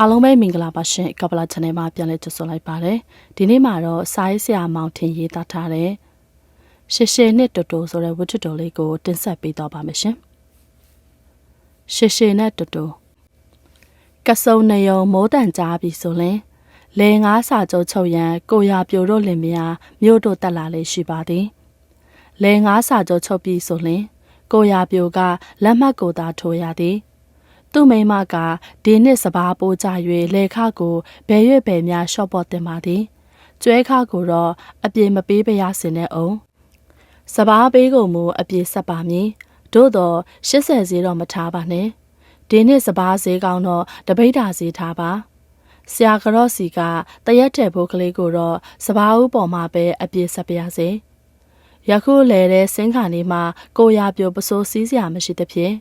အားလုံးပဲမင်္ဂလာပါရှင်ကပလာ channel မှာပြန်လည်ကြိုဆိုလိုက်ပါတယ်ဒီနေ့မှာတော့စာရေးဆရာမောင်ထင်ရေးသားထားတဲ့ရှေရှေနဲ့တူတူဆိုတဲ့ဝတ္ထုတော်လေးကိုတင်ဆက်ပေးတော့ပါမယ်ရှင်ရှေရှေနဲ့တူတူကဆုံနေုံမိုးတန်ကြားပြီဆိုရင်လေငါးစာကြုတ်ချုပ်ရန်ကိုရပြိုတို့လင်မယားမြို့တို့တက်လာလေရှိပါသည်လေငါးစာကြုတ်ချုပ်ပြီဆိုရင်ကိုရပြိုကလက်မှတ်ကိုသာထိုးရသည် သူ့မိမကဒီနှစ်စဘာပိုးကြ၍လေခကိုဘယ်ရွက်ဘယ်များရှော့ပေါ်တင်ပါသည်ကျွဲခကိုတော့အပြေမပေးပရစင်တဲ့အောင်စဘာပေးကိုမူအပြေဆက်ပါမည်သို့တော့80ဈေးတော့မထားပါနဲ့ဒီနှစ်စဘာဈေးကောင်းတော့တပိတ်တာဈေးထားပါဆရာကရော့စီကတရက်တဲ့ဘိုးကလေးကိုတော့စဘာဦးပေါ်မှာပဲအပြေဆက်ပါရစေယခုလေတဲ့စင်းခါလေးမှာကိုရပြိုပစိုးစည်းစရာမရှိသဖြင့်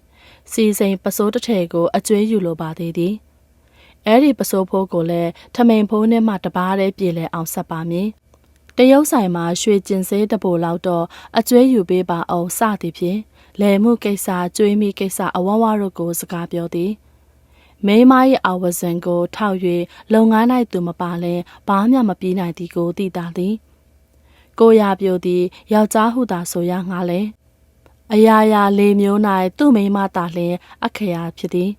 စီစိန်ပစိုးတစ်ထည်ကိုအကျွေးယူလိုပါသေးသည်အဲ့ဒီပစိုးဖိုးကိုလည်းထမိန်ဖိုးနဲ့မှတပားတည်းပြေလဲအောင်ဆက်ပါမည်တရုတ်ဆိုင်မှာရွှေကျင်စေးတပိုလောက်တော့အကျွေးယူပေးပါအောင်စသည်ဖြင့်လယ်မှုကိစ္စကျွေးမိကိစ္စအဝဝတို့ကိုစကားပြောသည်မိမရဲ့အဝဇံကို ထောက်၍လုပ်ငန်း၌သူမပါလဲဘာမှမပြီးနိုင်သည်ကိုသိတာသည်ကိုရပြိုသည်ယောက်ျားဟုသာဆိုရငါလဲ အရာရာလေမျိုး၌သူ့မိမတာလျင်အခရာဖြစ်သည်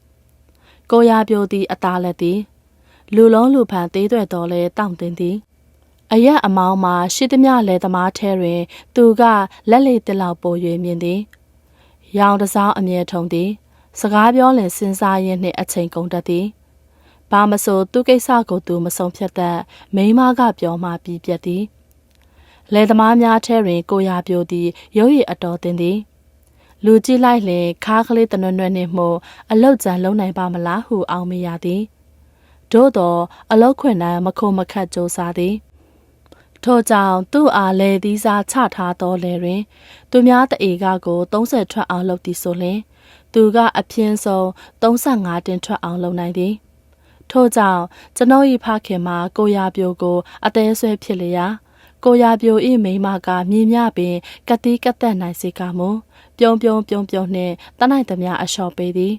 ကိုရပြိုသည်အသားလက်သည်လူလုံးလူဖန်သေးသွဲ့တော်လဲတောင့်တင်သည်အရက်အမောင်းမှာရှိသမျှလဲသမားထဲတွင် သူကလက်လေတလောက်ပို၍မြင်သည်ရောင်တစားအမြဲထုံသည် စကားပြောလင်စဉ်းစားရင်းနှင့်အချိန်ကုန်တတ်သည်ဘာမဆိုသူကိစ္စကိုသူမဆုံးဖြတ်တတ်မိန်းမကပြောမှပြီးပြတ်သည်လယ်သမားများထဲတွင် ကိုရပြိုသည်ရုပ်ရည်အတော်တင်သည် လူကြည့်လိုက်လင်ခါးကလေးတနွနွနှင့်မှုအလုတ်ကြံလုံးနိုင်ပါမလားဟုအောင်မရသည်သို့သောအလုတ်ခွင်၌မခုံမခတ်ကြိုးစားသည်ထို့ကြောင့်သူ့အားလေသီးစားချထားတော်လေတွင် သူများတအေကကို30ထွက်အောင်လုပ်သည်ဆိုလျှင်သူကအပြင်းဆုံး35တင်ထွက်အောင်လုပ်နိုင်သည်ထို့ကြောင့်ကျွန်ုပ်၏ဖခင်မှာကိုရပြိုကိုအသေးဆွဲဖြစ်လျာကိုရပြို၏မိမကမြင်မြပင်ကတိကသက်နိုင်စေကမူ ပြုံးပြုံးပြုံးပြုံးနှင့်တနိုင်သမျှအလျှော်ပေးသည်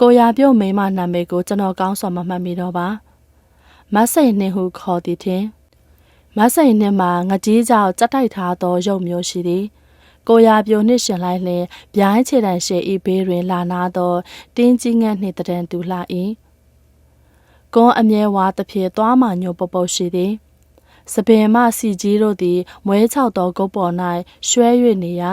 ကိုရပြုံးမိမနာမည်ကိုကျွန်တော်ကောင်းစွာမမှတ်မိတော့ပါမဆိတ်နှင့်ဟုခေါ်သည်ထင်မဆိတ်နှင့်မှာငကြီးကြောက်ကြက်တိုက်ထားသောရုပ်မျိုးရှိသည်ကိုရပြိုနှင့်ရှင်လိုက်လျင်ဗျိုင်းခြေတံရှေဤဘေးတွင်လာနာသောတင်းကြီးငတ်နှင့်တံတူလှ၏ကွန်အမြဲဝါသဖြင့်သွားမှညိုပုတ်ပုတ်ရှိသည်စပင်မစီကြီးတို့သည်မွဲချောက်သောကုတ်ပေါ်၌ရွှဲ၍နေရာ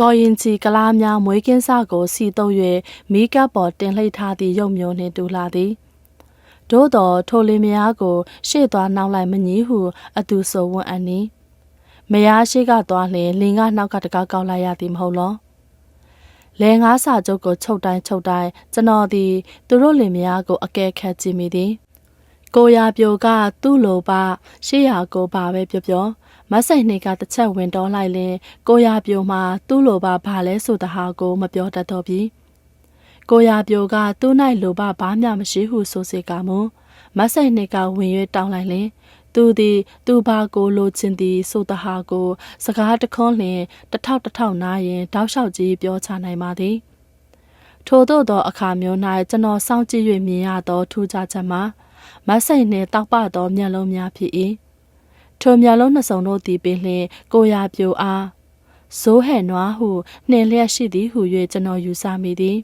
ကော်ရင်ချီကလားများမွေးကင်းစကိုစီတုပ်၍မိကပ်ပေါ်တင်လှိပ်ထားသည့်ရုပ်မျိုးနှင့်တူလာသည်သို့တော်ထိုလင်မယားကို ရှေ့သွားနောက်လိုက်မငြီးဟု အသူဆိုဝန်းအန်နီမယားရှိကသွားလျင်လင်ကနောက်ကတကားကောက်လိုက်ရသည်မဟုတ်လောလဲငါးစာချုပ်ကိုချုပ်တိုင်းချုပ်တိုင်းကျွန်တော်သည်သူတို့လင်မယားကိုအကဲခတ်ကြည့်မိသည်ကိုရပြိုက သူ့လိုပါရှေ့ရာကိုပါပဲပြောပြော မဆိုင်နှိတ်ကတစ်ချက်ဝင်တော့လိုက်ရင်ကိုရပြိုမှာသူ့လိုပါဘာလဲဆိုတဟာကိုမပြောတတ်တော့ပြီကိုရပြိုကသူ့၌လိုပါဘာမှမရှိဟုဆိုစေကမူမဆိုင်နှိတ်ကဝင်၍တောင်းလိုက်ရင်သူသည်သူဘာကိုလိုချင်သည်ဆိုတဟာကို စကားတခွန်းလျင်တထောက်တထောက်နားရင်တောက်လျှောက်ကြီးပြောချနိုင်ပါသည်ထို့သောသောအခါမျိုး၌ကျွန်တော်စောင့်ကြည့်၍မြင်ရသောထူးခြားချက်မှာမဆိတ်နှင့်တောက်ပသောမျက်လုံးများဖြစ်၏ ထိုမျက်လုံးနှစ်စုံတို့သည်ပင်လျှင်ကိုရာပြိုအားဇိုးဟဲ့နွားဟုနှင်လျက်ရှိသည်ဟု၍ကျွန်တော်ယူဆမိသည်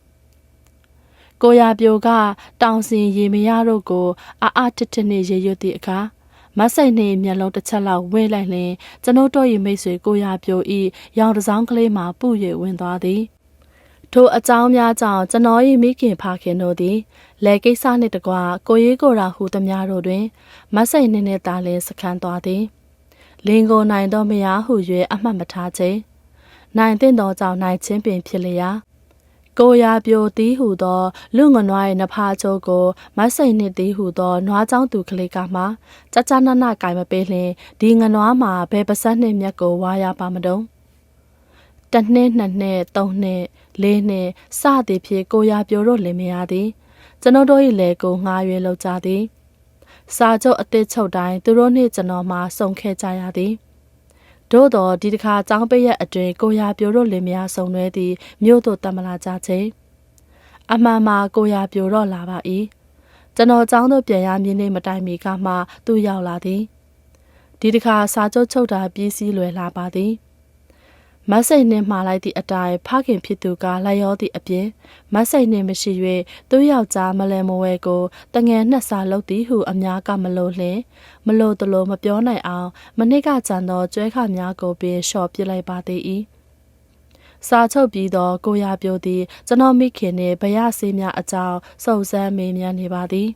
ကိုရာပြိုကတောင်စင်ရေမရတို့ကိုအာအာတစ်တစ်နှင့်ရေရွတ်သည့်အခါမဆိုင်နှင့်မျက်လုံးတစ်ချက်လောက်ဝဲလိုက်လျင်ကျွန်ုပ်တို့၏မိတ်ဆွေကိုရာပြို၏ရောင်တစောင်းကလေးမှပူ၍ဝင်သွားသည် ထိုအကြောင်းများကြောင့်ကျွန်တော်၏မိခင်ဖခင်တို့သည်လဲကိစ္စနှင့်တကွကိုရေးကိုရာဟုသမျှတို့တွင်မဆိတ်နှင့်နှင့်သားလင်းစခန်းသွားသည်လင်ကိုနိုင်သောမယားဟု၍အမှတ်မထားခြင်းနိုင်တဲ့သောကြောင့်နိုင်ချင်းပင်ဖြစ်လျာကိုရာပြိုသည်ဟုသောလူငနွား၏နဖားချိုးကိုမဆိတ်နှင့်သည်ဟုသောနွားချောင်းသူကလေးကမှကြကြနနကင်မပေးလျင်ဒီငနွားမှာဘယ်ပါစက်နှင့်မြက်ကိုဝါရပါမတုံးတနှစ်နှစ်နှစ်သုံးနှစ် လေးနှစ်စသည်ဖြင့်ကိုရာပြိုတို့လင်မယားသည်ကျွန်ုပ်တို့၏လေကိုငှားရွေးလောက်ကြသည်စာချုပ်အသစ်ချုပ်တိုင်းသူတို့နှင့်ကျွန်တော်မှဆုံခဲ့ကြရသည်သို့တော်ဒီတစ်ခါចောင်းပိရက်အတွင်ကိုရာပြိုတို့လင်မယားဆုံလွဲသည်မြို့သို့တမလာကြခြင်းအမှန်မှာကိုရာပြိုတော့လာပါ၏ကျွန်တော်ကျောင်းသို့ပြန်ရမည်နေ့မတိုင်မီကမှသူရောက်လာသည်ဒီတစ်ခါစာချုပ်ချုပ်တာပြီးစီးလွယ်လာပါသည် မတ်စိတ်နှင့်မှားလိုက်သည့်အတိုင်းဖခင်ဖြစ်သူကလိုက်ရောသည့်အပြင်မတ်စိတ်နှင့်မရှိ၍သူယောက်ျားမလဲမဝဲကိုတငယ်နှစ်စာလုပ်သည်ဟုအများကမလို့လျင်မလို့တလို့မပြောနိုင်အောင်မနစ်ကကြံသောကျွဲခများကိုပင်လျှော့ပစ်လိုက်ပါသေး၏စာချုပ်ပြီးသောကိုရပြိုသည်ကျွန်တော်မိခင်နှင့်ဗရဆေးများအကြောင်းစုံစမ်းမေးမြန်းနေပါသည်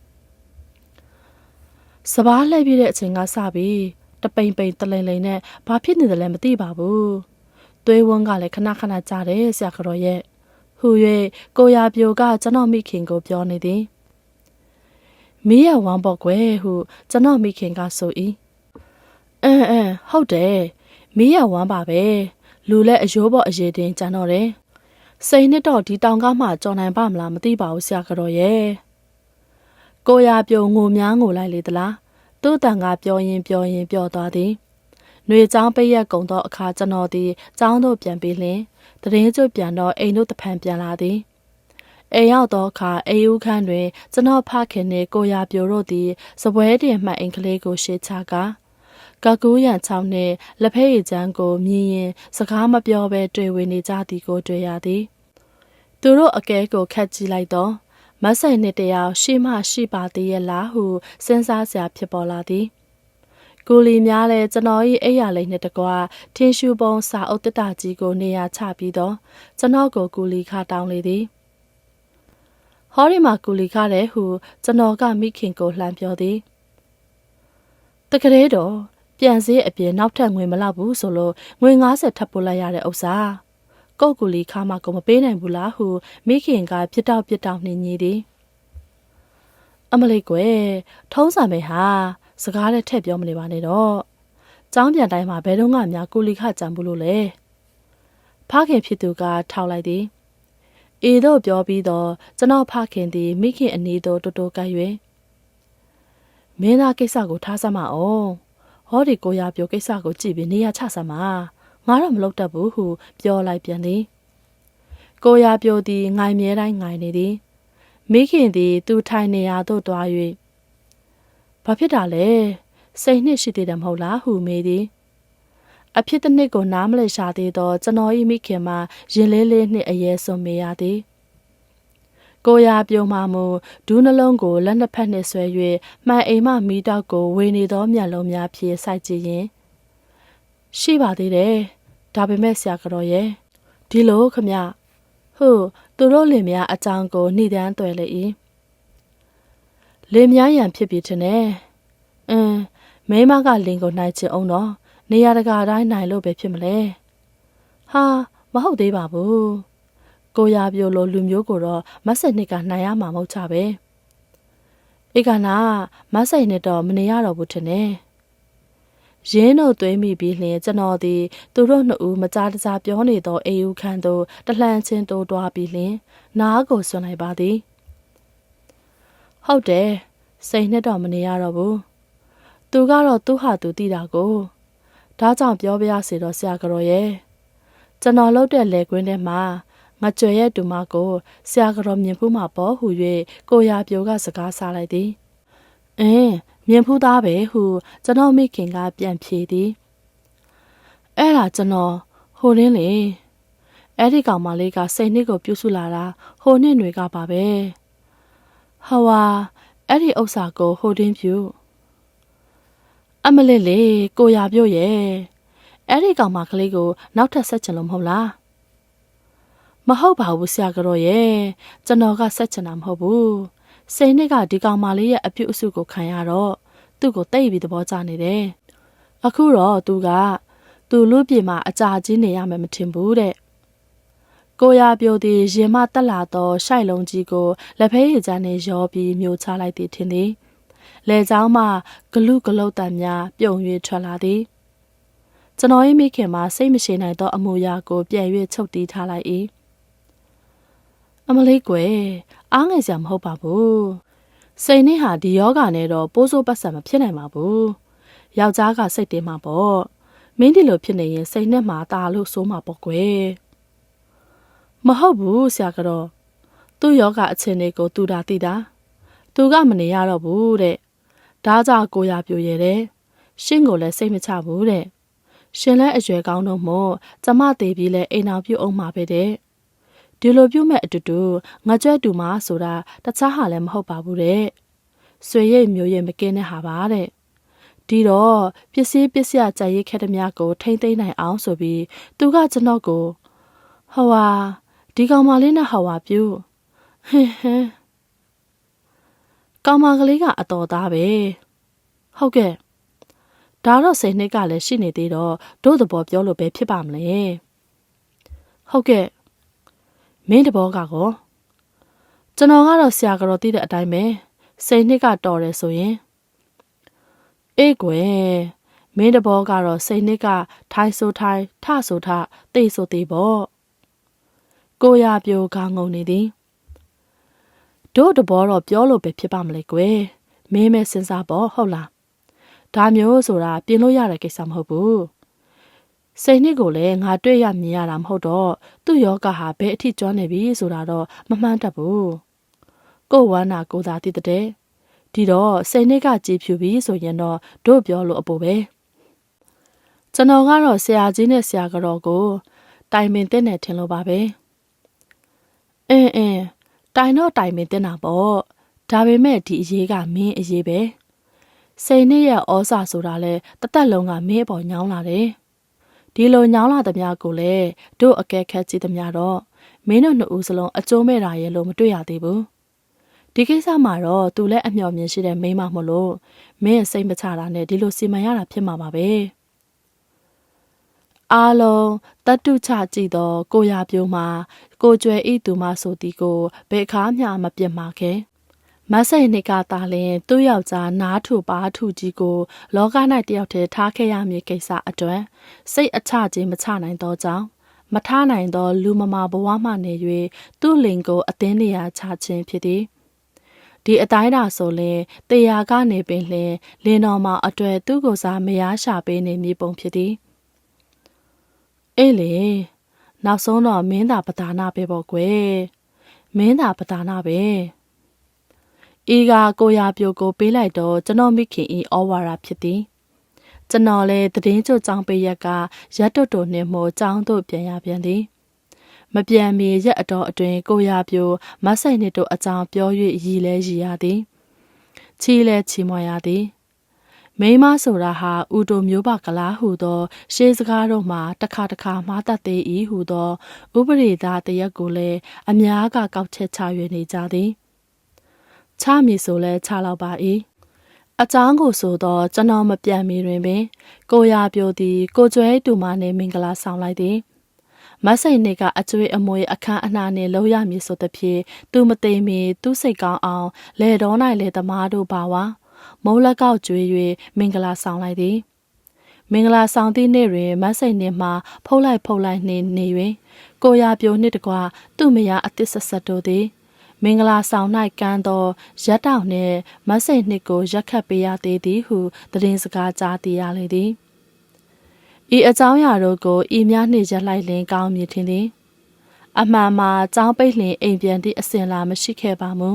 စပားလှည့်ပြတဲ့အချိန်ကစပြီးတပိန်ပိန်တလိန်လိန်နဲ့ဘာဖြစ်နေတယ်လဲမသိပါဘူး သွေးဝန်းကလည်းခဏခဏကြားတယ်ဆရာကတော်ရဲ့ဟူ၍ကိုရပြိုကကျွန်တော်မိခင်ကိုပြောနေသည်မီးရဝမ်းပေါ့ကွယ်ဟုကျွန်တော်မိခင်ကဆို၏အင်းအင်းဟုတ်တယ်မီးရဝမ်းပါပဲလူလည်းအယိုးပေါ်အရေးတင်ကြံတော့တယ်စိန်နှစ်တော့ဒီတောင်ကားမှကြော်နိုင်ပါမလားမသိပါဘူးဆရာကတော်ရဲ့ကိုရပြုံငိုများငိုလိုက်လေသလားသူ့တန်ကပြောရင်ပြောရင်ပြောသွားသည်။ နှွေချောင်းပိတ်ရက်ကုံသောအခါကျွန်တော်သည်ကျောင်းသို့ပြန်ပြီးလျင်တရင်ကျွတ်ပြန်တော့အိမ်တို့တဖန်ပြန်လာသည်။အိမ်ရောက်သောအခါအိမ်ဦးခန်းတွင် ကျွန်တော်ဖခင်နှင့်ကိုရပြိုတို့သည်စပွဲတင်မှတ်အိမ်ကလေးကိုရှေ့ချကာကကူးရန်ချောင်းနှင့်လက်ဖက်ရည်ချမ်းကိုမြင်ရင် စကားမပြောဘဲတွေ့ဝင်နေကြသည်ကိုတွေ့ရသည်။သူတို့အကဲကိုခတ်ကြည့်လိုက်တော့မတ်ဆိုင်နှစ်တယောက်ရှိမှရှိပါသေးရဲ့လားဟုစဉ်းစားစရာဖြစ်ပေါ်လာသည် ကိုလီများလည်းကျွန်တော်၏အိယာလိန်နှင့်တကွာထင်းရှူပုံစာအုပ်တတကြီးကိုနေရာချပြီးတော့ကျွန်တော်ကိုကူလီခတောင်းလေသည်ဟောဒီမှာကူလီခတယ်ဟုကျွန်တော်ကမိခင်ကိုလှမ်းပြောသည်တကယ်တော့ပြန်စည်းအပြင်နောက်ထပ်ငွေမလောက်ဘူးဆိုလို့ငွေ90ထပ်ပို့လိုက်ရတဲ့ဥစ္စာကုတ်ကူလီခါမကိုမပေးနိုင်ဘူးလားဟုမိခင်ကပြစ်တောက်ပြစ်တောက်နှင်းညီသည်အမလေးကွယ်ထုံးစံမဲဟာ စကားနဲ့ထည့်ပြောမနေပါနဲ့တော့။ကျောင်းပြန်တိုင်းမှာဘယ်တော့မှများကိုလီခကြံဘူးလို့လေ။ဖခင်ဖြစ်သူကထောက်လိုက်သည်။အေတို့ပြောပြီးတော့ကျွန်တော်ဖခင်သည်မိခင်အနီးသို့တိုးတိုးကပ်၍မင်းသားကိစ္စကိုထားစမ်းမအောင်။ဟောဒီကိုရပြောကိစ္စကိုကြည့်ပြီးနေရာချစမ်းပါ။ငါတော့မလုပ်တတ်ဘူးဟုပြောလိုက်ပြန်သည်။ကိုရပြောသည်ငိုင်မြဲတိုင်းငိုင်နေသည်။မိခင်သည်သူထိုင်နေရာသို့တွား၍ ဘာဖြစ်တာလဲစိတ်နှစ်ရှိသေးတယ်မဟုတ်လားဟုမေးသည်အဖြစ်တစ်နှစ်ကိုနားမလည်ရှာသေးသောကျွန်တော်၏မိခင်မှာရင်လေးလေးနှင့်အရေးစွန်မေရသည်ကိုရာပြုံမှမူဒူးနှလုံးကိုလက်နှစ်ဖက်နှင့်ဆွဲ၍မှန်အိမ်မှမိတောက်ကိုဝေနေသောမျက်လုံးများဖြင့်စိုက်ကြည့်ရင်ရှိပါသေးတယ်ဒါပေမဲ့ဆရာကတော်ရဲ့ဒီလိုခမဟုတ်သူတို့လင်မယားအကြောင်းကိုနှိဒန်းသွယ်လေ၏ လင်းများရန်ဖြစ်ပြီးထင်တယ်။အင်းမိမကလင်းကိုနိုင်ချင်အောင်တော့နေရာတကာတိုင်းနိုင်လို့ပဲဖြစ်မလဲ။ဟာမဟုတ်သေးပါဘူး။ကိုရပြိုလိုလူမျိုးကိုတော့မတ်ဆက်နှစ်ကနိုင်ရမှာမဟုတ်ချပဲ။ဧကနာမတ်ဆက်နှစ်တော့မနေရတော့ဘူးထင်တယ်။ရင်းတို့သွေးမိပြီးလျင်ကျွန်တော်သည်သူတို့နှစ်ဦးမကြားတကြားပြောနေသောအေယူခန်းသို့တလှန်ချင်းတိုးတွားပြီးလျင်နားကိုဆွလိုက်ပါသည်။ ဟုတ်တယ်စိတ်နဲ့တော့မနေရတော့ဘူးသူကတော့သူ့ဟာသူသိတာကိုဒါကြောင့်ပြောပြရစီတော့ဆရာကတော်ရဲ့ကျွန်တော်လုပ်တဲ့လေကွင်းထဲမှာငကြွယ်ရဲ့တူမကိုဆရာကတော်မြင်ဖူးမှာပေါ့ဟူ၍ကိုရာပြိုကစကားစားလိုက်သည်အင်းမြင်ဖူးသားပဲဟုကျွန်တော်မိခင်ကပြန်ဖြေသည်အဲ့ဒါကျွန်တော်ဟိုရင်းလေအဲ့ဒီကောင်မလေးကစိတ်နှစ်ကိုပြုစုလာတာဟိုနှစ်တွေကပါပဲ ဟာဝါအဲ့ဒီဥစ္စာကိုဟိုတင်းပြူအမလေးလေကိုရပြုတ်ရဲ့အဲ့ဒီကောင်မကလေးကိုနောက်ထပ်ဆက်ချင်လို့မဟုတ်လားမဟုတ်ပါဘူးဆရာကတော့ရဲ့ကျွန်တော်ကဆက်ချင်တာမဟုတ်ဘူးစိန်နှစ်ကဒီကောင်မလေးရဲ့အပြုအစုကိုခံရတော့သူ့ကိုတိတ်ပြီးသဘောကျနေတယ်အခုတော့သူကသူ့လူပြေမှာအကြာကြီးနေရမယ်မထင်ဘူးတဲ့ ကိုရပြိုသည်ရင်မတက်လာသောရှိုက်လုံးကြီးကိုလက်ဖဲရည်ချမ်းနှင့်ရောပြီးမျိုးချလိုက်သည်ထင်သည်လေချောင်းမှဂလုဂလုတ်တံများပြုံ၍ထွက်လာသည်ကျွန်တော်၏မိခင်မှာစိတ်မရှိနိုင်သောအမူအရာကိုပြန်၍ချုပ်တီးထားလိုက်၏အမလေးကွယ်အားငယ်စရာမဟုတ်ပါဘူးစိတ်နဲ့ဟာဒီယောဂါနဲ့တော့ပိုးစိုးပတ်စံမဖြစ်နိုင်ပါဘူးယောက်ျားကစိတ်တင်းမှာပေါ့မင်းဒီလိုဖြစ်နေရင်စိတ်နဲ့မှာตาလို့ဆိုးမှာပေါ့ကွယ် မဟုတ်ဘူးဆရာကတော့သူ့ယောဂအခြေအနေကိုသူတာသိတာသူကမနေရတော့ဘူးတဲ့ဒါကြောင့်ကိုရပြိုရဲတဲ့ရှင်းကိုလည်းစိတ်မချဘူးတဲ့ရှင်လည်းအရွယ်ကောင်းတော့မို့ကျမသေးပြီးလဲအိမ်အောင်ပြုတ်အောင်မှာပဲတဲ့ဒီလိုပြုတ်မဲ့အတူတူငကြွက်တူမဆိုတာတခြားဟာလည်းမဟုတ်ပါဘူးတဲ့ဆွေရိတ်မျိုးရဲ့မကင်းတဲ့ဟာပါတဲ့ဒီတော့ပစ္စည်းပစ္စယကြိုက်ရိတ်ခဲ့တဲ့များကိုထိမ့်သိမ့်နိုင်အောင်ဆိုပြီးသူကကျွန်တော်ကိုဟဝါ ဒီကောင်မလေးနဲ့ဟဝါပြုတ်ဟင်းဟင်းကောင်မကလေးကအတော်သားပဲဟုတ်ကဲ့ဒါတော့စိတ်နှစ်ကလည်းရှိနေသေးတော့တို့သဘောပြောလို့ပဲဖြစ်ပါမလဲဟုတ်ကဲ့မင်းတဘောကကောကျွန်တော်ကတော့ဆရာကတော့သိတဲ့အတိုင်းပဲစိတ်နှစ်ကတော်တယ်ဆိုရင်အေးကွယ်မင်းတဘောကတော့စိတ်နှစ်ကထိုင်ဆိုထိုင်ထဆိုထသိဆိုသေးပေါ့ ကိုရပြိုကငုံနေသည်တို့တဘောတော့ပြောလို့ပဲဖြစ်ပါမလဲကွယ်မင်းမဲစဉ်းစားပေါ့ဟုတ်လားဒါမျိုးဆိုတာပြင်လို့ရတဲ့ကိစ္စမဟုတ်ဘူးစိတ်နှစ်ကိုလည်းငါတွေ့ရမြင်ရတာမဟုတ်တော့သူ့ယောဂဟာဘယ်အထိကျွမ်းနေပြီဆိုတာတော့မမှန်းတတ်ဘူးကိုဝမ်းနာကိုသာတည်တဲ့ဒီတော့စိတ်နှစ်ကကြည်ဖြူပြီဆိုရင်တော့တို့ပြောလို့အပူပဲကျွန်တော်ကတော့ဆရာကြီးနဲ့ဆရာကတော့ကိုတိုင်ပင်တဲ့နဲ့ထင်လို့ပါပဲ အင်းအင်းတိုင်တော့တိုင်ပင်တဲ့နာပေါ့ဒါပေမဲ့ဒီအရေးကမင်းအရေးပဲစိန်နှစ်ရဲ့ဩစာဆိုတာလဲတသက်လုံးကမင်းအပေါ်ညောင်းလာတယ်ဒီလိုညောင်းလာသမျှကိုလည်းတို့အကဲခတ်ကြည့်သမျှတော့မင်းတို့နှစ်ဦးစလုံးအကျိုးမဲ့တာရဲ့လို့မတွေ့ရသေးဘူးဒီကိစ္စမှာတော့သူလည်းအမျှော်မြင်ရှိတဲ့မိန်းမမလို့မင်းရဲ့စိတ်မချတာနဲ့ဒီလိုစီမံရတာဖြစ်မှာပါပဲ အားလုံးတတ်တုချကြည့်တော့ကိုရပြိုးမှာကိုကျွဲဤသူမဆိုတီကိုဘယ်အခါမှမပြစ်မှာခဲမဆိတ်နှစ်ကသာလင်သူ့ယောက်ျားနားထူပါထူကြီးကို လောက၌တယောက်တည်းထားခဲ့ရမည်ကိစ္စအတွက်စိတ်အချခြင်းမချနိုင်သောကြောင့်မထားနိုင်သော လူမမာဘဝမှနေ၍သူ့လင်ကိုအသင်းနေရာချခြင်းဖြစ်သည်ဒီအတိုင်းဒါဆိုရင်တေယာကနေပင်လင်လင်းတော်မှာအတွေ့သူ့ကိုစားမရရှာပေးနေမိပုံဖြစ်သည် အေးလေနောက်ဆုံးတော့မင်းသာပဒါနာပဲပေါ့ကွယ်မင်းသာပဒါနာပဲဤကကိုရပြိုကိုပေးလိုက်တော့ကျွန်တော်မိခင်ဤဩဝါဒဖြစ်သည်ကျွန်တော်လည်းတည်င်းကျုပ်ကြောင်းပေးရက်ကရက်တွတ်တိုနှင့်မို့ကြောင်းတို့ပြန်ရပြန်သည်မပြန်မီရက်အတော်အတွင်ကိုရပြိုမဆိုင်နှစ်တို့အကြောင်းပြော၍ရည်လဲရည်ရသည်ချီလဲချီမွာရသည် မိမဆိုတာဟာဥတိုမျိုးပါကလားဟူသော ရှေးစကားတို့မှာတစ်ခါတစ်ခါမှားတတ်သေး၏ဟူသော ဥပရိသတရက်ကိုလည်းအများကကောက်ချက်ချ၍နေကြသည်ချမည်ဆိုလဲချလောက်ပါ၏အချောင်းကိုဆိုတော့ကျွန်တော်မပြန်မီတွင်ပင် ကိုရပြိုသည်ကိုကျွဲတူမနှင့်မင်္ဂလာဆောင်လိုက်သည်မဆိတ်နေကအကျွေးအမွေအခန်းအနှာနှင့်လှုပ်ရမည်ဆိုသဖြင့်သူမသိမီသူစိတ်ကောင်းအောင်လေတော်၌လေသမားတို့ပါဝါ မုံလက်ကောက်ကျွေး၍မင်္ဂလာဆောင်လိုက်သည်မင်္ဂလာဆောင်သည့်နေ့တွင်မဆိတ်နှင့်မှဖုတ်လိုက်ဖုတ်လိုက်နှင့်နေ၍ကိုရပြိုနှင့်တကွသူ့မယားအသစ်ဆက်ဆက်တို့သည် မင်္ဂလာဆောင်၌ကမ်းသောရက်တောင်နှင့်မဆိတ်နှစ်ကိုရက်ခတ်ပေးရသေးသည်ဟုသတင်းစကားကြားသိရလေသည်ဤအကြောင်းအရာတို့ကိုဤများနှင့်ရက်လိုက်လင်ကောင်းမြင်ထင်သည်အမှန်မှာចောင်းပိတ်လင်အိမ်ပြန်သည့်အစဉ်လာမရှိခဲ့ပါမူ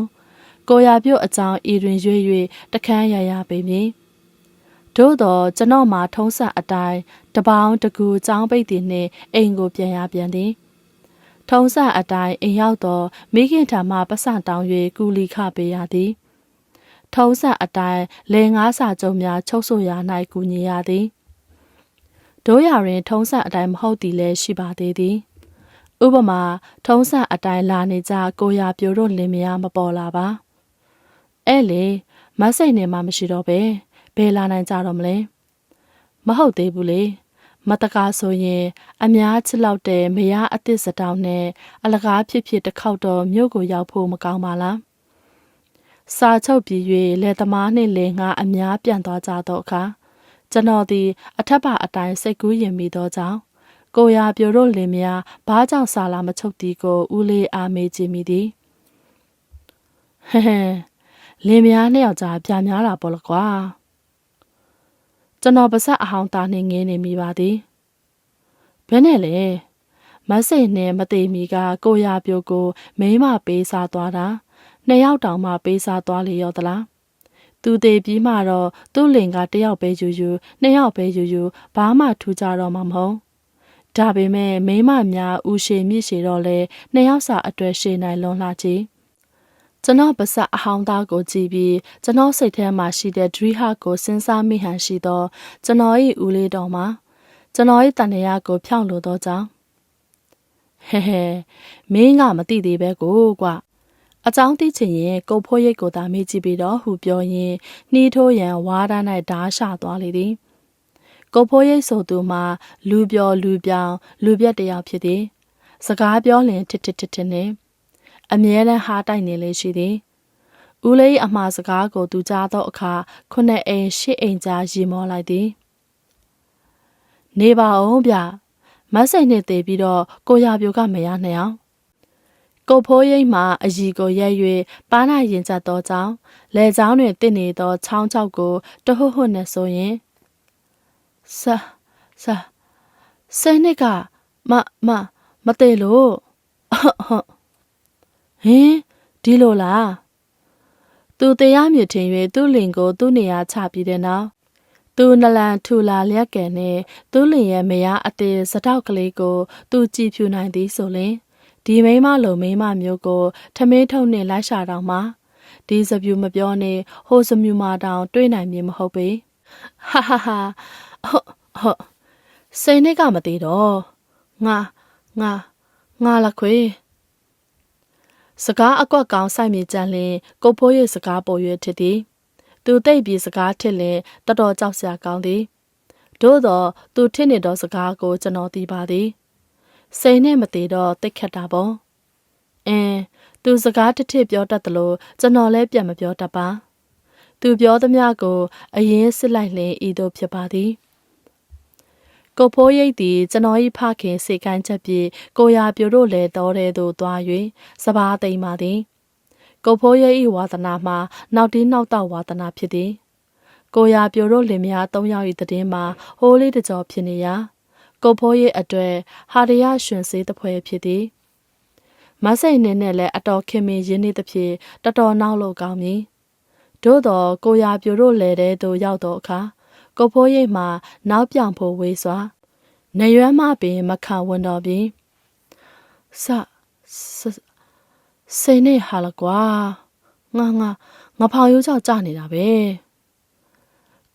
ကိုရပြုတ်အကြောင်းဤတွင်ရွေ့၍တခန်းရရပေမည်သို့တော့ကျွန်တော်မှာထုံးစံအတိုင်းတပေါင်းတကူចောင်းပိတ်သည်နှင့်အိမ်ကိုပြန်ရပြန်သည်ထုံးစံအတိုင်းအိမ်ရောက်သောမိခင်ထံမှပတ်စံတောင်း၍ကူလီခပေးရသည်ထုံးစံအတိုင်းလေငါးစာကြုံများချုပ်ဆိုရာ၌ကူညီရသည်တို့ရရင် ထုံးစံအတိုင်းမဟုတ်သည်လည်းရှိပါသေးသည်ဥပမာ ထုံးစံအတိုင်းလာနေကြကိုရပြိုတို့လင်မယားမပေါ်လာပါ အဲ့လေမဆိတ်နေမှမရှိတော့ပဲဘယ်လာနိုင်ကြတော့မလဲမဟုတ်သေးဘူးလေမတကားဆိုရင် အများချစ်လောက်တဲ့မယားအသစ်စတောင်းနဲ့အလကားဖြစ်ဖြစ်တစ်ခေါက်တော့မြို့ကိုရောက်ဖို့မကောင်းပါလားစာချုပ်ပြီး၍လက်သမားနှင့်လေငါအများပြန်သွားကြတော့အခါကျွန်တော်သည် အထက်ပါအတိုင်းစိတ်ကူးရင်မိသောကြောင့်ကိုရာပြိုတို့လင်မယားဘာကြောင့်စာလာမချုပ်တီကိုဦးလေးအားမေးကြည့်မိသည်ဟဲဟဲ လင်မယားနှစ်ယောက်ကြားပြများတာပေါ့လကွာကျွန်တော်ပါဆက်အဟောင်းသားနှင်းငင်းနေမိပါသည်ဘယ်နဲ့လဲမဆိတ်နဲ့မသိမီကကိုရပြိုကိုမိမပေးစားသွားတာနှစ်ယောက်တောင်မှပေးစားသွားလေရောသလားသူသေးပြီးမှတော့သူ့လင်ကတယောက်ပဲယူယူနှစ်ယောက်ပဲယူယူဘာမှထူကြတော့မှမဟုတ်ဒါပေမဲ့မိမများဦးရှည်မြင့်ရှည်တော့လဲနှစ်ယောက်စာအတွက်ရှည်နိုင်လွန်လှကြည့် ကျွန်တော်ပါစအဟောင်းသားကိုကြည့်ပြီးကျွန်တော်စိတ်ထဲမှာရှိတဲ့ဒရီဟာကိုစဉ်းစားမိဟန်ရှိတော့ကျွန်တော်၏ဦးလေးတော်မှာကျွန်တော်၏တန်ရာကိုဖြောင်းလို့တော့ကြောင်းဟဲဟဲမင်းကမသိသေးပဲကိုကွအကြောင်းသိချင်ရင်ကိုဖိုးရိတ်ကိုသာမေးကြည့်ပြီးတော့ဟူပြောရင်နှီးထိုးရန်ဝါးသား၌ဓားရှာသွားလေသည်ကိုဖိုးရိတ်ဆိုသူမှာလူပြောလူပြောင်လူပြက်တယောက်ဖြစ်သည် စကားပြောလင်တစ်တစ်တစ်တစ်နဲ့ အမြဲတမ်းဟားတိုက်နေလေရှိသည်ဦးလေးအမှားစကားကိုသူကြားသောအခါခုနှစ်အိမ်ရှစ်အိမ်ကြားရီမောလိုက်သည်နေပါအောင်ဗျမတ်စိတ်နဲ့တည်ပြီးတော့ကိုရပြိုကမရနိုင်အောင်ကိုဖိုးရိပ်မှအကြီးကိုရဲ၍ပါးနာရင်ကျသောကြောင့်လေချောင်းတွင်တင့်နေသောချောင်းချောက်ကိုတဟွတ်ဟွတ်နဲ့ဆိုရင်ဆာဆာဆယ်နှစ်ကမမမတည်လို့ဟုတ်ဟ င်ဒီလိုလားသူတရားမြစ်ထင်၍သူ့လင်ကိုသူ့နေရာချပြီးတဲ့နောက်သူနလန်ထူလာလျက်ကဲနဲ့သူ့လင်ရဲ့မယားအသေးစတောက်ကလေးကို သူကြည့်ဖြူနိုင်သည်ဆိုလင်ဒီမိန်းမလိုမိန်းမမျိုးကိုထမင်းထုံနှင့်လိုက်ရှာတော့မှဒီစပြူမပြောနေဟိုစမြူမာတောင် တွေးနိုင်မည်မဟုတ်ပေဟာဟာဟာဟုတ်ဟုတ်စိတ်နဲ့ကမသေးတော့ငါငါငါလခွေ စကားအကွက်ကောင်းစိုက်မြေကြံလင်ကိုဖိုးရဲ့စကားပေါ်ရွယ်ထစ်သည်သူတိတ်ပြီးစကားထစ်လင်တော်တော်ကြောက်စရာကောင်းသည်သို့တော့သူထစ်နေသောစကားကိုကျွန်တော်သိပါသည်စိတ်နဲ့မသေးတော့တိတ်ခတ်တာပေါ့အင်းသူစကားတစ်ထစ်ပြောတတ်တယ်လို့ကျွန်တော်လည်းပြန်မပြောတတ်ပါသူပြောသမျှကို အရင်စစ်လိုက်လင်ဤသို့ဖြစ်ပါသည် ကိုဖိုးရိတ်သည်ကျွန်တော်၏ဖခင်စေကိုင်းချက်ပြေကိုရာပြိုတို့လည်းတော်တဲ့သို့သွား၍စပားသိမ့်ပါသည်ကိုဖိုးရိတ်၏ဝါသနာမှာနောက်တီးနောက်တော့ဝါသနာဖြစ်သည်ကိုရာပြိုတို့လင်မယား၃ယောက်၏တည်င်းမှာဟိုးလေးတကြောဖြစ်နေရာကိုဖိုးရိတ်အတွေ့ဟာရရရှင်စေးတပွဲဖြစ်သည်မဆိတ်နေနဲ့လည်းအတော်ခင်မင်ရင်းနှီးသဖြင့်တော်တော်နောက်လို့ကောင်းမည်သို့တော့ကိုရာပြိုတို့လည်းတဲ့သို့ရောက်တော့အခါ ကိုဖိုးရိပ်မှာနောက်ပြောင်ဖို့ဝေးစွာနေရွမ်းမပင်မခံဝန်တော်ပြီစစိနေဟာလကွာငါငါငါဖောင်ရိုးချကြာနေတာပဲ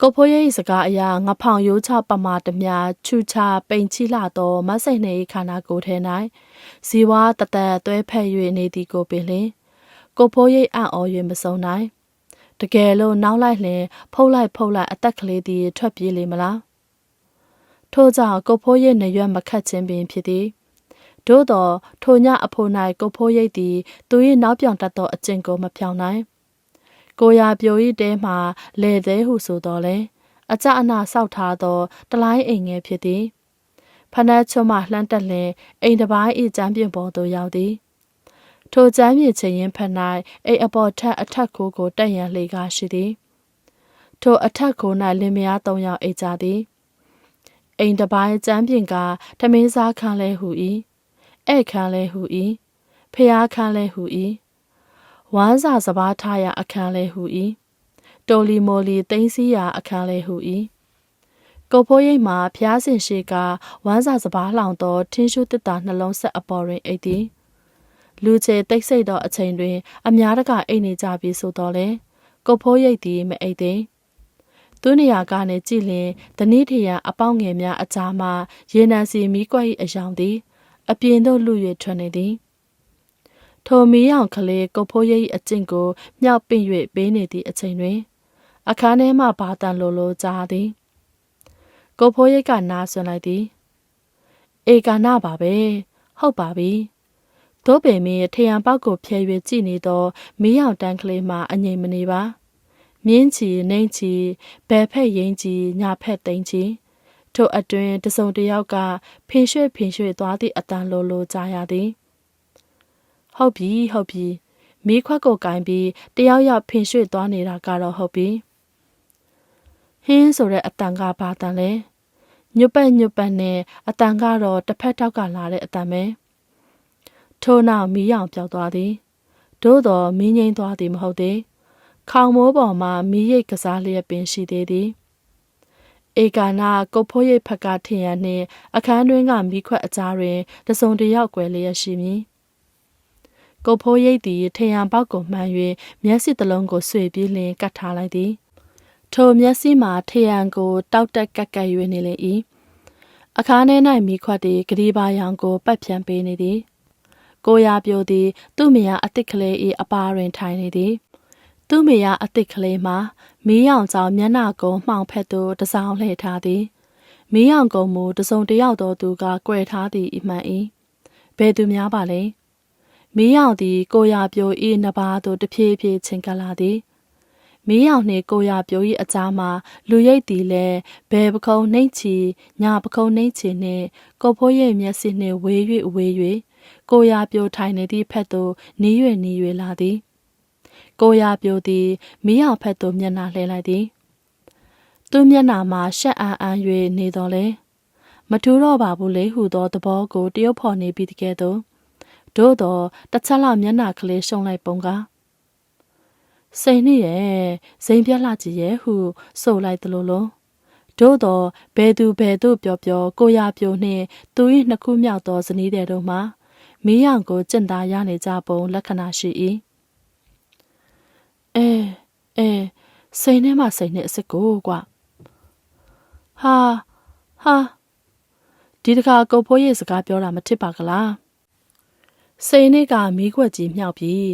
ကိုဖိုးရဲ့စကားအရာငါဖောင်ရိုးချပမာတမြချူချပိန်ချိလာတော့မဆိတ်နေခန္ဓာကိုယ်ထဲ၌ဇီဝတသက်သွဲဖက်၍နေသည်ကိုပင်လင်ကိုဖိုးရဲ့အံ့ဩ၍မစုံနိုင် တကယ်လို့နောက်လိုက်လင်ဖုတ်လိုက်ဖုတ်လိုက်အသက်ကလေးသည်ထွက်ပြေးလေမလားထို့ကြောင့်ကိုဖိုးရဲ့နေရွက်မခတ်ခြင်းပင်ဖြစ်သည်သို့သောထိုညအဖို့၌ကိုဖိုးရိပ်သည်သူ၏နောက်ပြောင်တတ်သောအကျင့်ကိုမဖြောင်းနိုင်ကိုရာပြို၏တဲမှလဲသေးဟုဆိုတော်လဲအကြအနာဆောက်ထားသောတလိုင်းအိမ်ငယ်ဖြစ်သည်ဖနက်ချွတ်မှလှမ်းတက်လင်အိမ်တစ်ပိုင်း၏ကျမ်းပြင်ပေါ်သို့ရောက်သည် ထိုကျမ်းမြေချင်ရင်ဖက်၌အိမ်အပေါ်ထက်အထက်ခိုးကိုတက်ရန်လှေကားရှိသည်ထိုအထက်ခိုး၌လင်မယား၃ယောက်အိတ်ကြသည်အိမ်တစ်ပိုင်းကျမ်းပြင်ကထမင်းစားခန်းလဲဟူ၏ဧခန်းလဲဟူ၏ဖျားခန်းလဲဟူ၏ဝမ်းစာစဘာထားရအခန်းလဲဟူ၏တိုလီမိုလီသိန်းစီရအခန်းလဲဟူ၏ကိုဖိုးရိပ်မှာဖျားစင်ရှိကဝမ်းစာစဘာလောင်သောထင်းရှုတစ်တာနှလုံးဆက်အပေါ်တွင်အိတ်သည် လူချေတိတ်ဆိတ်သောအချိန်တွင် အများတကအိတ်နေကြပြီဆိုတော့လေကိုဖိုးရိပ်သည်မအိတ်သည်သူနေရာကနေကြည်လင်တနည်းထရန်အပေါင်းငယ်များအကြားမှရေနံစီမီးကွက်၏အယောင်သည်အပြင်သို့လူ၍ထွက်နေသည်ထိုမီးရောင်ကလေးကိုဖိုးရိပ်အကျင့်ကိုမြောက်ပင့်၍ပေးနေသည့်အချိန်တွင် အခန်းထဲမှဘာတန်လိုလိုကြားသည်ကိုဖိုးရိပ်ကနားဆွလိုက်သည်ဧကနာပါပဲဟုတ်ပါပြီ သို့ပင်မင်းထရံပေါက်ကိုဖျဲ၍ကြည့်နေသောမီးရောင်တန်းကလေးမှအငြိမ်မနေပါမြင်းချီနှိမ့်ချီဘယ်ဖက်ရင်ချီညာဖက်သိမ့်ချီထိုအတွင်တစုံတယောက်ကဖင်ရွှဲ့ဖင်ရွှဲ့သွားသည့်အတန်လိုလိုကြားရသည်ဟုတ်ပြီဟုတ်ပြီမီးခွက်ကိုကင်ပြီးတယောက်ယောက်ဖင်ရွှေ့သွားနေတာကတော့ဟုတ်ပြီဟင်းဆိုတဲ့အတန်ကဘာတန်လဲညွတ်ပတ်ညွတ်ပတ်နဲ့အတန်ကတော့တစ်ဖက်တောက်ကလာတဲ့အတန်ပဲ ထို့နောက်မီးရောင်ပြောက်သွားသည်သို့တော်မင်းငိမ့်သွားသည်မဟုတ်သေးခေါင်မိုးပေါ်မှမီးရိပ်ကစားလျက်ပင်ရှိသေးသည်ဧကာနာကုတ်ဖိုးရိပ်ဖက်ကထင်ရနှင့်အခန်းတွင်းကမိခွက်အကြားတွင်တစုံတစ်ယောက်ကွယ်လျက်ရှိမည်ကုတ်ဖိုးရိပ်သည်ထင်ရန်ပေါက်ကိုမှန်၍မျက်စိတစ်လုံးကိုဆွေပြီးလျင်ကတ်ထားလိုက်သည် ထိုမျက်စိမှာထရန်ကိုတောက်တက်ကက်ကက်၍နေလေ၏အခါထဲ၌မိခွက်သည်ဂရီပါရောင်ကိုပတ်ဖြန်းပေးနေသည် ကိုရာပြိုသည် သူ့မိယာအစ်စ်ကလေး၏အပါတွင်ထိုင်နေသည်သူ့မိယာအစ်စ်ကလေးမှာမီးရောင်ကြောင်မျက်နှာကုံမှောင်ဖက်သို့တစောင်းလှည့်ထားသည်မီးရောင်ကုံမူတစုံတစ်ယောက်သောသူကကွယ်ထားသည်အမှန်၏ဘယ်သူများပါလဲမီးရောင်သည် ကိုရာပြို၏နှစ်ပါးသို့တဖြည်းဖြည်းချင်းကပ်လာသည်မီးရောင်နှင့်ကိုရပြို၏အကြားမှာလူရိတ်သည်လည်းဘယ်ပခုံးနှိမ့်ချီညာပခုံးနှိမ့်ချီနှင့်ကိုဖိုးရဲ့မျက်စိနှင့်ဝေး၍ဝေး၍ ကိုရပြိုထိုင်နေသည့်ဖက်သို့နီး၍နီး၍လာသည်ကိုရပြိုသည်မီးရောင်ဖက်သို့မျက်နှာလှည့်လိုက်သည်သူမျက်နှာမှာရှက်အံ့အံ့၍နေတော်လဲမထူးတော့ပါဘူးလေဟုသောသဘောကိုတရုပ်ဖော်နေပြီးတကယ်တော့သို့တော့တစ်ချက်လောက်မျက်နှာကလေးရှုံလိုက်ပုံကားစိန်နှိရဲ့စိန်ပြက်လှကြည့်ရဲ့ဟုဆိုလိုက်သလိုလိုတို့တော့ဘယ်သူဘယ်သူပြောပြောကိုရပြိုနှင့်သူ၏နှစ်ခုမြောက်သောဇနီးတဲ့တို့မှာ မီးရောင်ကိုကျင့်သားရနေကြပုံလက္ခဏာရှိ၏အဲအဲစိန်နဲ့မှစိန်နဲ့အစ်စ်ကိုကွာဟာဟာဒီတခါကုတ်ဖိုးရဲ့စကားပြောတာမထစ်ပါကလားစိန်နဲ့ကမီးခွက်ကြီးမြောက်ပြီး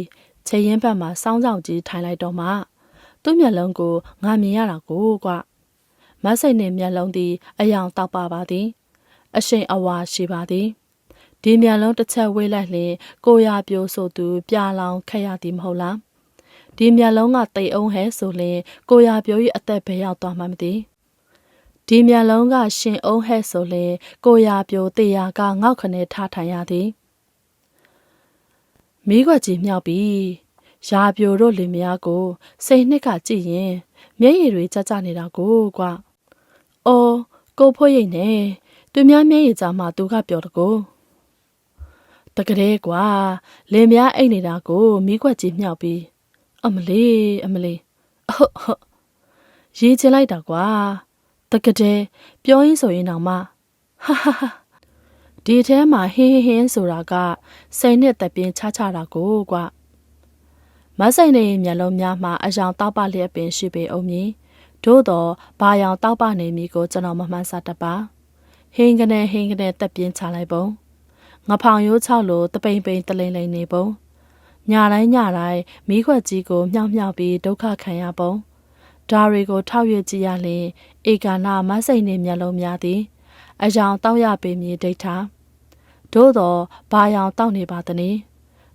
ခြေရင်ဘက်မှာစောင်းဆောင်ကြီးထိုင်လိုက်တော့မှသူ့မျက်လုံးကိုငါမြင်ရတာကိုကွမတ်စိတ်နှင့်မျက်လုံးသည်အယောင်တောက်ပါပါသည် အရှိန်အဝါရှိပါသည် ဒီမျက်လုံးတစ်ချက်ဝေးလိုက်လျင်ကိုရပြိုးဆိုသူ ပြာလောင်ခက်ရသည်မဟုတ်လားဒီမျက်လုံးကတိတ်အောင်ဟဲဆိုလျင်ကိုရပြိုး၏အသက်ဘယ်ရောက်သွားမှမသိဒီမျက်လုံးကရှင်အောင်ဟဲဆိုလျင်ကိုရပြိုးတေယာကငေါက်ခနဲထားထိုင်ရသည်မိခွက်ကြီးမြောက်ပြီးရာပြိုတို့လင်မယားကို စိတ်နှစ်ကကြည့်ရင် မျက်ရည်တွေကျကျနေတာကိုကွာ။အော်ကိုဖိုးရိတ်နဲ့သူများမျက်ရည်ကြမှာသူကပြောတကို။ တကယ်ကွာလင်မယားအိတ်နေတာကိုမိခွက်ကြီးမြောက်ပြီးအမလေးအမလေးအဟုတ်ဟုတ်ရေးချလိုက်တာကွာတကယ်ပြောရင်းဆိုရင်တော့မှဟာဟာဟာဒီထဲမှာဟင်းဟင်းဟင်းဆိုတာကစိန်နဲ့တပြင်းချချတာကိုကွာမဆိုင်နေမျက်လုံးများမှာအယောင်တောက်ပလျက်ပင်ရှိပေအောင်မည်သို့တော့ဘာယောင်တောက်ပနေမည်ကိုကျွန်တော်မမှန်စတတ်ပါဟင်းကနေဟင်းကနေတက်ပြင်းချလိုက်ပုံ ငဖောင်ရိုးချောက်လိုတပိန်ပိန်တလိမ့်လိမ့်နေပုံညတိုင်းညတိုင်းမိခွက်ကြီးကိုမြောက်မြောက်ပြီးဒုက္ခခံရပုံဒါတွေကိုထောက်ရကြည့်ရလျင်ဧကနာမဆိုင်နေမျက်လုံးများသည်အယောင်တောက်ရပေမည်ဒိဋ္ဌာသို့တော့ဘာယောင်တောက်နေပါသနည်း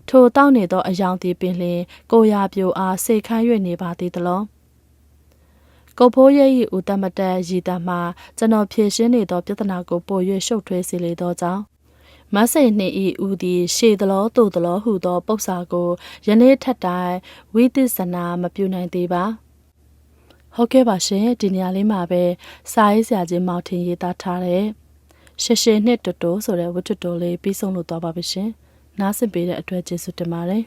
ထိုတောက်နေသောအယောင်သည်ပင်လျင်ကိုရာပြိုအားစိတ်ခမ်း၍နေပါသေးသလောကိုဖိုးရဲ့ဤဦးတမတက်ရည်တမှကျွန်တော်ဖြည့်ရှင်းနေသောပြဿနာကိုပို၍ရှုပ်ထွေးစေလေသောကြောင့် မဆိတ်နှင့်ဤဦးသည်ရှေသလောတို့သလောဟုသောပု္ပ္ပာကိုယနေ့ထက်တိုင်ဝိသစ္စနာမပြုနိုင်သေးပါဟုတ်ကဲ့ပါရှင်ဒီနေရာလေးမှာပဲစာရေးဆရာချင်းမောင်ထင်ရေးသားထားတဲ့ရှေရှေနှစ်တူတူဆိုတဲ့ဝတ္ထုတိုလေးပြီးဆုံးလို့သွားပါပြီရှင်နားဆင်ပေးတဲ့အတွက်ကျေးဇူးတင်ပါတယ်